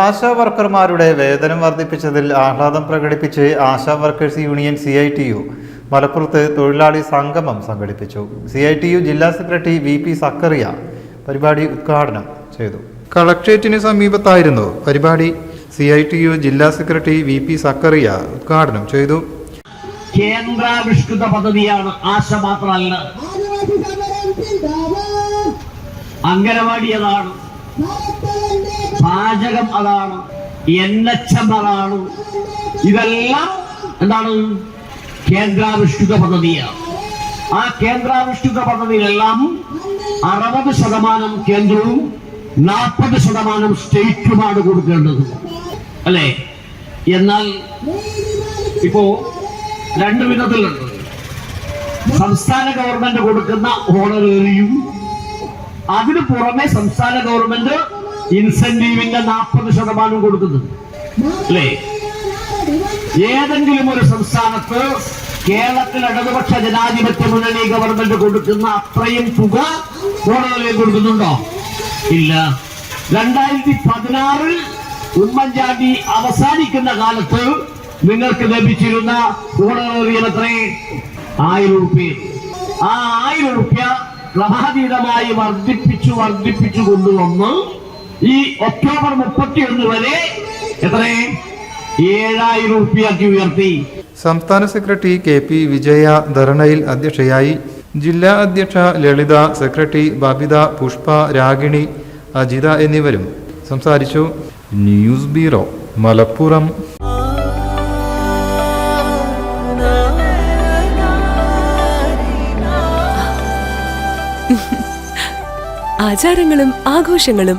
ആശാ വർക്കർമാരുടെ വേതനം വർദ്ധിപ്പിച്ചതിൽ ആഹ്ലാദം പ്രകടിപ്പിച്ച് Asha workers union C I T U മലപ്പുറത്ത് തൊഴിലാളി സംഗമം സംഘടിപ്പിച്ചു. സി ഐ ടി യു ജില്ലാ സെക്രട്ടറി വി പി സക്കറിയ പരിപാടി ഉദ്ഘാടനം ചെയ്തു. കളക്ട്രേറ്റിന് സമീപത്തായിരുന്നു പരിപാടി. സി ഐ ടി യു ജില്ലാ സെക്രട്ടറി വി പി സക്കറിയ ഉദ്ഘാടനം ചെയ്തു. കേന്ദ്രാവിഷ്കൃത പദ്ധതിയാണ് ആശ മാത്രമല്ല അംഗനവാടി അതാണ് പാചകം അതാണ്. എണ്ണച്ചം അതാണ് ഇതെല്ലാം എന്താണ്? കേന്ദ്രാവിഷ്കൃത പദ്ധതിയാണ്. ആ കേന്ദ്രാവിഷ്കൃത പദ്ധതിയിലെല്ലാം അറുപത് ശതമാനം കേന്ദ്രവും നാൽപ്പത് ശതമാനം സ്റ്റേറ്റുമാണ് കൊടുക്കേണ്ടത്. അല്ലേ? എന്നാൽ ഇപ്പോ രണ്ട് വിധത്തിലുണ്ട്. സംസ്ഥാന ഗവൺമെന്റ് കൊടുക്കുന്ന ഓണറേറിയും അതിനു പുറമെ സംസ്ഥാന ഗവൺമെന്റ് ഇൻസെന്റീവിന്റെ നാൽപ്പത് ശതമാനം കൊടുക്കുന്നത് അല്ലേ? ഏതെങ്കിലും ഒരു സംസ്ഥാനത്ത് കേരളത്തിൽ ഇടതുപക്ഷ ജനാധിപത്യ മുന്നണി ഗവൺമെന്റ് കൊടുക്കുന്ന അത്രയും തുക ഓണറേറിയം കൊടുക്കുന്നുണ്ടോ? ഇല്ല. രണ്ടായിരത്തി പതിനാറിൽ ഉമ്മൻചാണ്ടി അവസാനിക്കുന്ന കാലത്ത് നിങ്ങൾക്ക് ലഭിച്ചിരുന്ന കോടതി എത്രേ? ആയിരം റുപ്യ ആ ആയിരം റുപ്യ ക്രമാതീതമായി വർദ്ധിപ്പിച്ചു വർദ്ധിപ്പിച്ചു കൊണ്ടുവന്ന് ഈ ഒക്ടോബർ മുപ്പത്തിയൊന്ന് വരെ എത്ര? ഏഴായിരം റുപ്യാക്കി ഉയർത്തി. സംസ്ഥാന സെക്രട്ടറി കെ പി വിജയ ധർണയിൽ അധ്യക്ഷയായി ജില്ലാ അധ്യക്ഷ ലളിത സെക്രട്ടറി ബബിത പുഷ്പ രാഗിണി അജിത എന്നിവരും സംസാരിച്ചു. News bureau Malappuram. ആചാരങ്ങളും ആഘോഷങ്ങളും